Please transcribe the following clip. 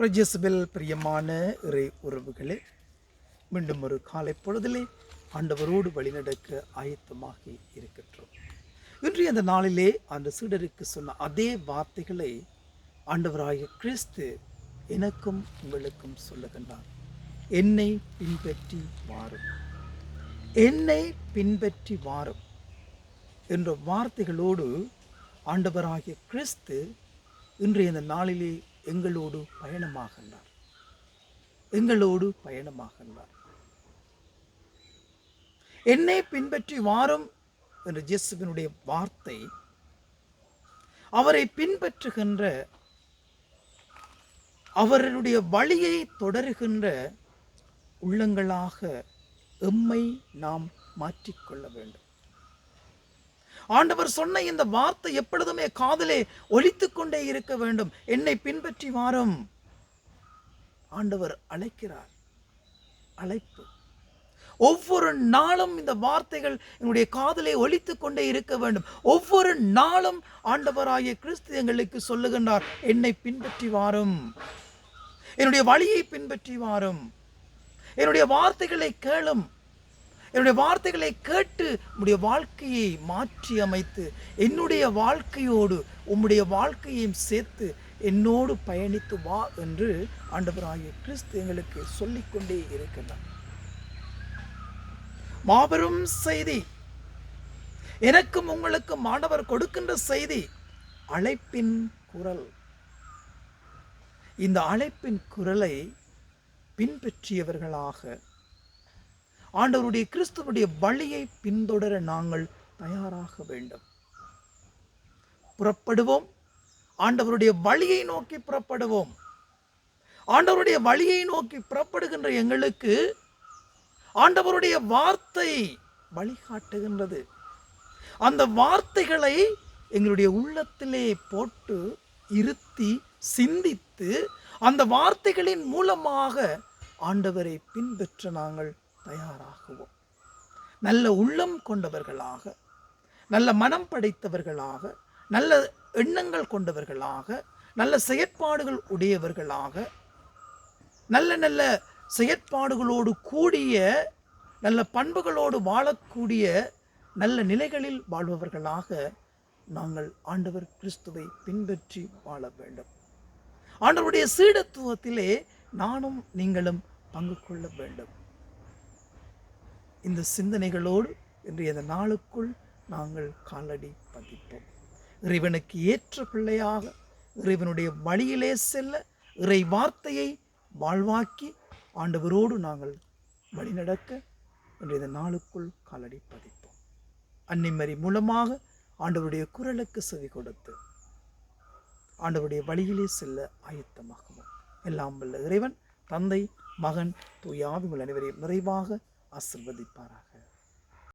ரஜஸ்பெல் பிரியமான இறை உறவுகளே மீண்டும் ஒரு காலை பொழுதிலே ஆண்டவரோடு வழிநடக்க ஆயத்தமாகி இருக்கின்றோம். இன்றைய அந்த நாளிலே அந்த சீடருக்கு சொன்ன அதே வார்த்தைகளை ஆண்டவராகிய கிறிஸ்து எனக்கும் உங்களுக்கும் சொல்லுகின்றார். என்னை பின்பற்றி வாரும். என்னை பின்பற்றி வாரும் என்ற வார்த்தைகளோடு ஆண்டவராகிய கிறிஸ்து இன்றைய இந்த நாளிலே எங்களோடு பயணமாகின்றார். எங்களோடு பயணமாகின்றார். என்னை பின்பற்றி வாரும் என்ற ஜெசுவினுடைய வார்த்தை அவரை பின்பற்றுகின்ற அவருடைய வழியை தொடருகின்ற உள்ளங்களாக எம்மை நாம் மாற்றிக்கொள்ள வேண்டும். ஆண்டவர் சொன்ன இந்த வார்த்தை எப்பொழுதுமே காதலே ஒழித்து கொண்டே இருக்க வேண்டும். என்னை பின்பற்றி வாரும். ஆண்டவர் அழைக்கிறார். அழைப்பு. ஒவ்வொரு நாளும் இந்த வார்த்தைகள் என்னுடைய காதலை ஒழித்து கொண்டே இருக்க வேண்டும். ஒவ்வொரு நாளும் ஆண்டவராகிய கிறிஸ்து எங்களுக்கு சொல்லுகின்றார் என்னை பின்பற்றி வாரும். என்னுடைய வழியை பின்பற்றி வாரும். என்னுடைய வார்த்தைகளை கேளும். என்னுடைய வார்த்தைகளை கேட்டு உம்முடைய வாழ்க்கையை மாற்றி அமைத்து என்னுடைய வாழ்க்கையோடு உம்முடைய வாழ்க்கையையும் சேர்த்து என்னோடு பயணித்து வா என்று ஆண்டவராகிய கிறிஸ்து எங்களுக்கு சொல்லிக்கொண்டே இருக்கின்றார். மாபெரும் செய்தி. எனக்கும் உங்களுக்கும் ஆண்டவர் கொடுக்கின்ற செய்தி அழைப்பின் குரல். இந்த அழைப்பின் குரலை பின்பற்றியவர்களாக ஆண்டவருடைய கிறிஸ்துவனுடைய வழியை பின்தொடர நாங்கள் தயாராக வேண்டும். புறப்படுவோம். ஆண்டவருடைய வழியை நோக்கி புறப்படுவோம். ஆண்டவருடைய வழியை நோக்கி புறப்படுகின்ற எங்களுக்கு ஆண்டவருடைய வார்த்தை வழிகாட்டுகின்றது. அந்த வார்த்தைகளை எங்களுடைய உள்ளத்திலே போட்டு இருத்தி சிந்தித்து அந்த வார்த்தைகளின் மூலமாக ஆண்டவரை பின்பற்ற நாங்கள் தயாராகுவோம். நல்ல உள்ளம் கொண்டவர்களாக நல்ல மனம் படைத்தவர்களாக நல்ல எண்ணங்கள் கொண்டவர்களாக நல்ல செயற்பாடுகள் உடையவர்களாக நல்ல நல்ல செயற்பாடுகளோடு கூடிய நல்ல பண்புகளோடு வாழக்கூடிய நல்ல நிலைகளில் வாழ்பவர்களாக நாங்கள் ஆண்டவர் கிறிஸ்துவை பின்பற்றி வாழ வேண்டும். ஆண்டவருடைய சீடத்துவத்திலே நானும் நீங்களும் பங்கு கொள்ள வேண்டும். இந்த சிந்தனைகளோடு இன்றைய நாளுக்குள் நாங்கள் காலடி பதிப்போம். இறைவனுக்கு ஏற்ற பிள்ளையாக இறைவனுடைய வழியிலே செல்ல இறை வார்த்தையை வாழ்வாக்கி ஆண்டவரோடு நாங்கள் வழிநடக்க இன்றைய நாளுக்குள் காலடி பதிப்போம். அன்னிமரி மூலமாக ஆண்டவருடைய குரலுக்கு செவி கொடுத்து ஆண்டவருடைய வழியிலே செல்ல ஆயத்தமாகவும் எல்லாம் வல்ல இறைவன் தந்தை மகன் தூயாவி உங்கள் அனைவரையும் நிறைவாக ఆశీర్వదింపారా